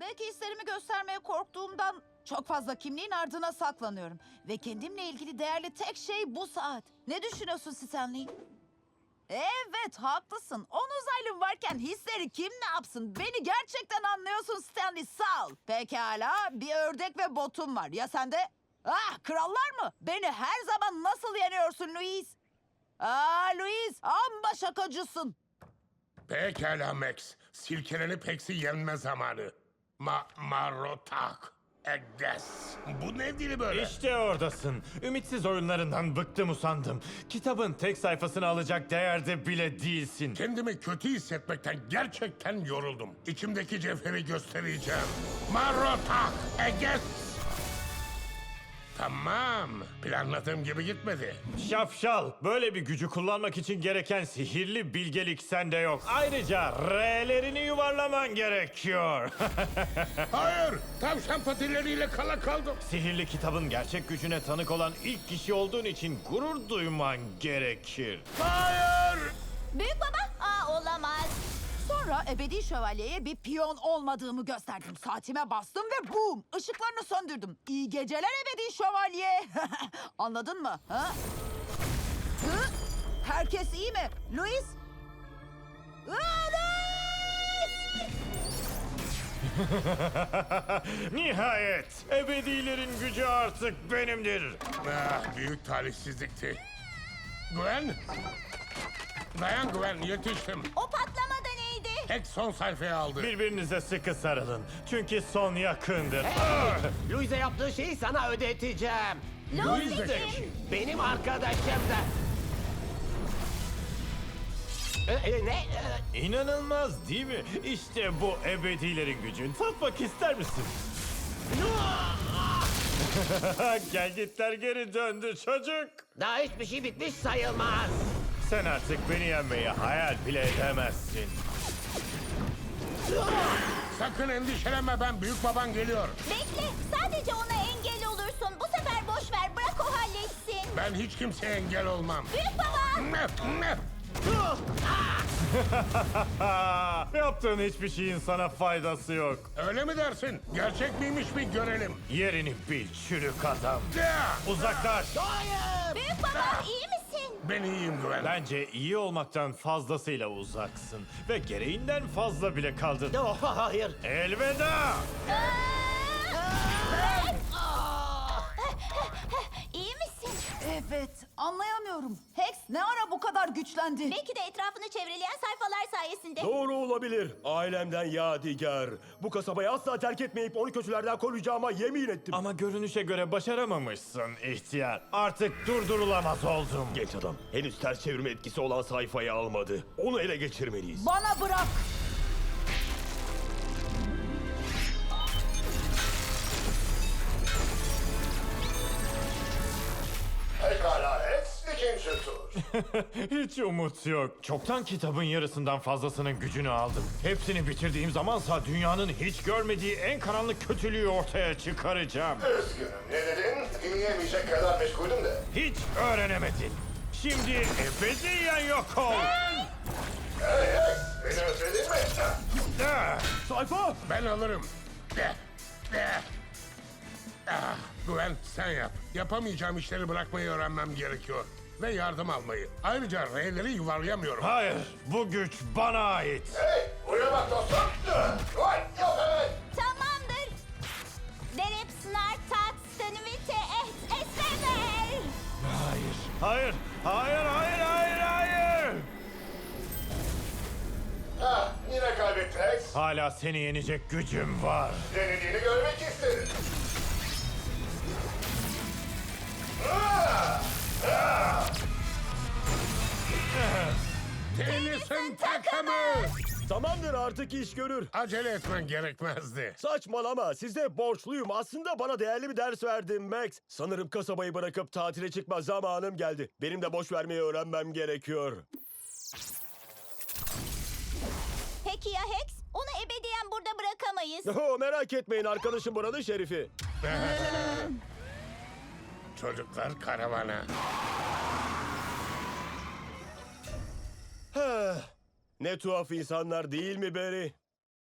Belki hislerimi göstermeye korktuğumdan çok fazla kimliğin ardına saklanıyorum. Ve kendimle ilgili değerli tek şey bu saat. Ne düşünüyorsun Stanley? Evet haklısın. On uzaylım varken hisleri kim ne yapsın? Beni gerçekten anlıyorsun Stanley sağ ol. Pekala bir ördek ve botum var. Ya sende? Ah krallar mı? Beni her zaman nasıl yeniyorsun Louise? Aa Louise amma şakacısın. Pekala Max. Silkelenip Pex'i yenme zamanı. Ma marotak. Egdes. Bu ne dili böyle? İşte oradasın. Ümitsiz oyunlarından bıktım usandım. Kitabın tek sayfasını alacak değerde bile değilsin. Kendimi kötü hissetmekten gerçekten yoruldum. İçimdeki cevheri göstereceğim. Marotak. Egdes. Tamam. Planladığım gibi gitmedi. Şapşal, böyle bir gücü kullanmak için gereken sihirli bilgelik sende yok. Ayrıca R'lerini yuvarlaman gerekiyor. Hayır. Tavşan patileriyle kala kaldım. Sihirli kitabın gerçek gücüne tanık olan ilk kişi olduğun için gurur duyman gerekir. Hayır. Büyük baba? Aa olamaz. Sonra ebedi şövalyeye bir piyon olmadığımı gösterdim. Saatime bastım ve boom! Işıklarını söndürdüm. İyi geceler ebedi şövalye. Anladın mı? Ha? Hı? Herkes iyi mi? Louis? Aa, Louis! Nihayet ebedilerin gücü artık benimdir. Ah, büyük talihsizlikti. Gwen. Dayan Gwen yetiştim. O patlama neydi? Tek son sayfayı aldı. Birbirinize sıkı sarılın. Çünkü son yakındır. Louis'e yaptığı şeyi sana ödeteceğim. Louis de kim? Benim arkadaşım da. E, e, ne? E, İnanılmaz değil mi? İşte bu ebedilerin gücü. Tatmak ister misin? Gel gitler geri döndü çocuk. Daha hiçbir şey bitmiş sayılmaz. Sen artık beni yenmeyi hayal bile edemezsin. Sakın endişelenme ben büyük baban geliyor. Bekle. Sadece ona engel olursun. Bu sefer boş ver. Bırak o halletsin. Ben hiç kimseye engel olmam. Büyük baba. Yaptığın hiçbir şeyin sana faydası yok. Öyle mi dersin? Gerçek miymiş bir görelim. Yerini bil çürük adam. Uzaklaş. Büyük baba iyi misin? Ben iyiyim Gwen. Bence iyi olmaktan fazlasıyla uzaksın. Ve gereğinden fazla bile kaldın. Oh, hayır. Elveda. iyi misin? Evet, anlayamıyorum. Hex ne ara bu kadar güçlendi? Belki de etrafını çevreleyen sayfalar sayesinde. Doğru olabilir. Ailemden yadigar. Bu kasabayı asla terk etmeyip onu kötülerden koruyacağıma yemin ettim. Ama görünüşe göre başaramamışsın ihtiyar. Artık durdurulamaz oldum. Genç adam henüz ters çevirme etkisi olan sayfayı almadı. Onu ele geçirmeliyiz. Bana bırak. Hiç umut yok. Çoktan kitabın yarısından fazlasının gücünü aldım. Hepsini bitirdiğim zamansa dünyanın hiç görmediği en karanlık kötülüğü ortaya çıkaracağım. Üzgünüm, ne dedin? Dinleyemeyecek kadar meşguldüm de. Hiç öğrenemedin. Şimdi ebediyen yok ol. Hey Rex, beni özledin mi? Ah! Sayfa! Ben alırım. De, de. Ah, Gwen sen yap. Yapamayacağım işleri bırakmayı öğrenmem gerekiyor. Ve yardım almayı. Ayrıca R'leri yuvarlayamıyorum. Hayır, bu güç bana ait. Hey, buraya bak dostum. Vay, yok evet. Tamamdır. Derep snar tat stenvite et esmever. Hayır, hayır, hayır, hayır, hayır, hayır. Ah, yine kaybettin Rex. Hala seni yenecek gücüm var. Denediğini görmek isterim. Ah! Tennyson takımı. Tamamdır artık iş görür. Acele etmen gerekmezdi. Saçmalama size borçluyum. Aslında bana değerli bir ders verdin Max. Sanırım kasabayı bırakıp tatile çıkma zamanım geldi. Benim de boş vermeyi öğrenmem gerekiyor. Peki ya Hex? Onu ebediyen burada bırakamayız. Oho, merak etmeyin arkadaşım buranın şerifi. Çocuklar karavana. Heh, ne tuhaf insanlar değil mi Barry?